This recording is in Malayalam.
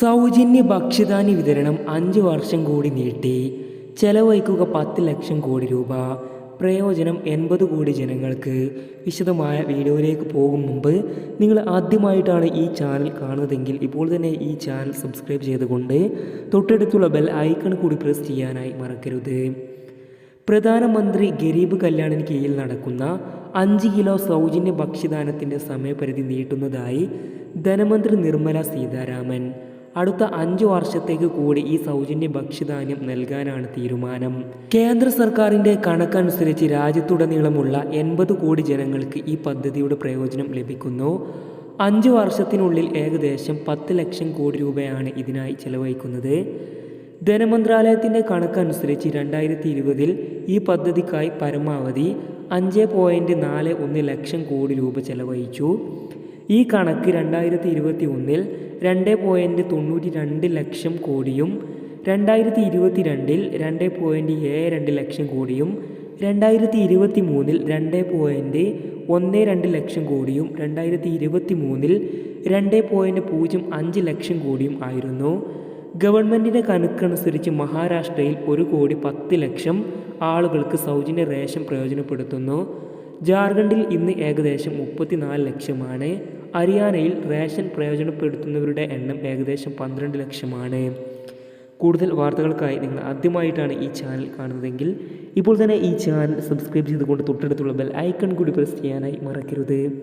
സൗജന്യ ഭക്ഷ്യധാന്യ വിതരണം അഞ്ച് വർഷം കൂടി നീട്ടി. ചെലവഴിക്കുക പത്ത് ലക്ഷം കോടി രൂപ. പ്രയോജനം എൺപത് കോടി ജനങ്ങൾക്ക്. വിശദമായ വീഡിയോയിലേക്ക് പോകും മുമ്പ് നിങ്ങൾ ആദ്യമായിട്ടാണ് ഈ ചാനൽ കാണുന്നതെങ്കിൽ ഇപ്പോൾ തന്നെ ഈ ചാനൽ സബ്സ്ക്രൈബ് ചെയ്തുകൊണ്ട് തൊട്ടടുത്തുള്ള ബെൽ ഐക്കൺ കൂടി പ്രസ് ചെയ്യാനായി മറക്കരുത്. പ്രധാനമന്ത്രി ഗരീബ് കല്യാണിന് കീഴിൽ നടക്കുന്ന അഞ്ച് കിലോ സൗജന്യ ഭക്ഷ്യദാനത്തിന്റെ സമയപരിധി നീട്ടുന്നതായി ധനമന്ത്രി നിർമ്മല സീതാരാമൻ. അടുത്ത അഞ്ചു വർഷത്തേക്ക് കൂടി ഈ സൗജന്യ ഭക്ഷ്യധാന്യം നൽകാനാണ് തീരുമാനം. കേന്ദ്ര സർക്കാരിന്റെ കണക്കനുസരിച്ച് രാജ്യത്തുടനീളമുള്ള എൺപത് കോടി ജനങ്ങൾക്ക് ഈ പദ്ധതിയുടെ പ്രയോജനം ലഭിക്കുന്നു. അഞ്ച് വർഷത്തിനുള്ളിൽ ഏകദേശം പത്ത് ലക്ഷം കോടി രൂപയാണ് ഇതിനായി ചെലവഴിക്കുന്നത്. ധനമന്ത്രാലയത്തിന്റെ കണക്കനുസരിച്ച് രണ്ടായിരത്തി ഇരുപതിൽ ഈ പദ്ധതിക്കായി പരമാവധി അഞ്ച് പോയിന്റ് നാല് ഒന്ന് ലക്ഷം കോടി രൂപ ചെലവഴിച്ചു. ഈ കണക്ക് രണ്ടായിരത്തി ഇരുപത്തി ഒന്നിൽ രണ്ട് പോയിന്റ് തൊണ്ണൂറ്റി രണ്ട് ലക്ഷം കോടിയും രണ്ടായിരത്തി ഇരുപത്തി രണ്ടിൽ രണ്ട് പോയിന്റ് ഏഴ് രണ്ട് ലക്ഷം കോടിയും രണ്ടായിരത്തി ഇരുപത്തി മൂന്നിൽ രണ്ട് പോയിന്റ് ഒന്ന് രണ്ട് ലക്ഷം കോടിയും രണ്ടായിരത്തി ഇരുപത്തി മൂന്നിൽ രണ്ട് പോയിന്റ് പൂജ്യം അഞ്ച് ലക്ഷം കോടിയും ആയിരുന്നു. ഗവൺമെന്റിന്റെ കണക്കനുസരിച്ച് മഹാരാഷ്ട്രയിൽ ഒരു കോടി പത്ത് ലക്ഷം ആളുകൾക്ക് സൗജന്യ റേഷൻ പ്രയോജനപ്പെടുത്തുന്നു. ജാർഖണ്ഡിൽ ഇന്ന് ഏകദേശം മുപ്പത്തിനാല് ലക്ഷമാണ്. ഹരിയാനയിൽ റേഷൻ പ്രയോജനപ്പെടുത്തുന്നവരുടെ എണ്ണം ഏകദേശം പന്ത്രണ്ട് ലക്ഷമാണ്. കൂടുതൽ വാർത്തകൾക്കായി നിങ്ങൾ ആദ്യമായിട്ടാണ് ഈ ചാനൽ കാണുന്നതെങ്കിൽ ഇപ്പോൾ തന്നെ ഈ ചാനൽ സബ്സ്ക്രൈബ് ചെയ്തുകൊണ്ട് തൊട്ടടുത്തുള്ള ബെൽ ഐക്കൺ കൂടി പ്രസ് ചെയ്യാനായി മറക്കരുത്.